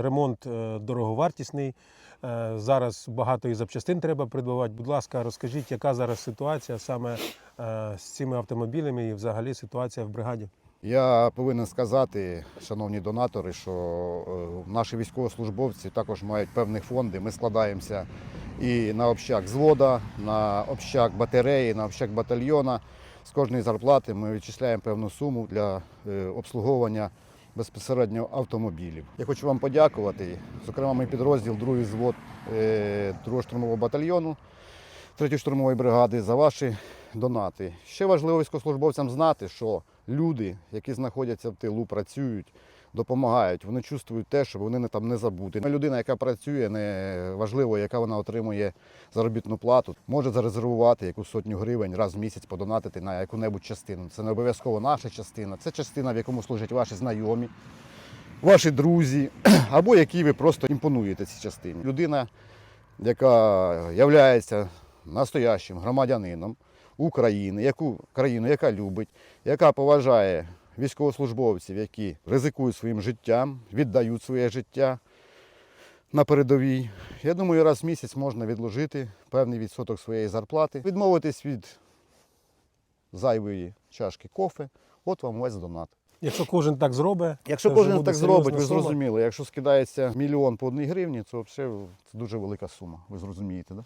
Ремонт е, дороговартісний. Е, Зараз багато і запчастин треба придбавати. Будь ласка, розкажіть, яка зараз ситуація саме е, з цими автомобілями і взагалі ситуація в бригаді? Я повинен сказати, шановні донатори, що наші військовослужбовці також мають певні фонди. Ми складаємося і на общак звода, на общак батареї, на общак батальйона. З кожної зарплати ми відчисляємо певну суму для обслуговування безпосередньо автомобілів. Я хочу вам подякувати. Зокрема, мій підрозділ, другий звод 2 штурмового батальйону 3 штурмової бригади за ваші донати. Ще важливо військовослужбовцям знати, що люди, які знаходяться в тилу, працюють, допомагають, вони чувствують те, що вони там не забуті. Людина, яка працює, не важливо, яка вона отримує заробітну плату, може зарезервувати якусь сотню гривень раз в місяць подонатити на яку-небудь частину. Це не обов'язково наша частина, це частина, в якому служать ваші знайомі, ваші друзі, або які ви просто імпонуєте цій частині. Людина, яка являється настоящим громадянином України, яку країну, яка любить, яка поважає військовослужбовців, які ризикують своїм життям, віддають своє життя на передовій. Я думаю, раз в місяць можна відложити певний відсоток своєї зарплати, відмовитись від зайвої чашки кофе. От вам весь донат. Якщо кожен так зробить, Якщо кожен так зробить, ви сума. зрозуміли. Якщо скидається мільйон по одній гривні, то це дуже велика сума. Ви зрозумієте, да?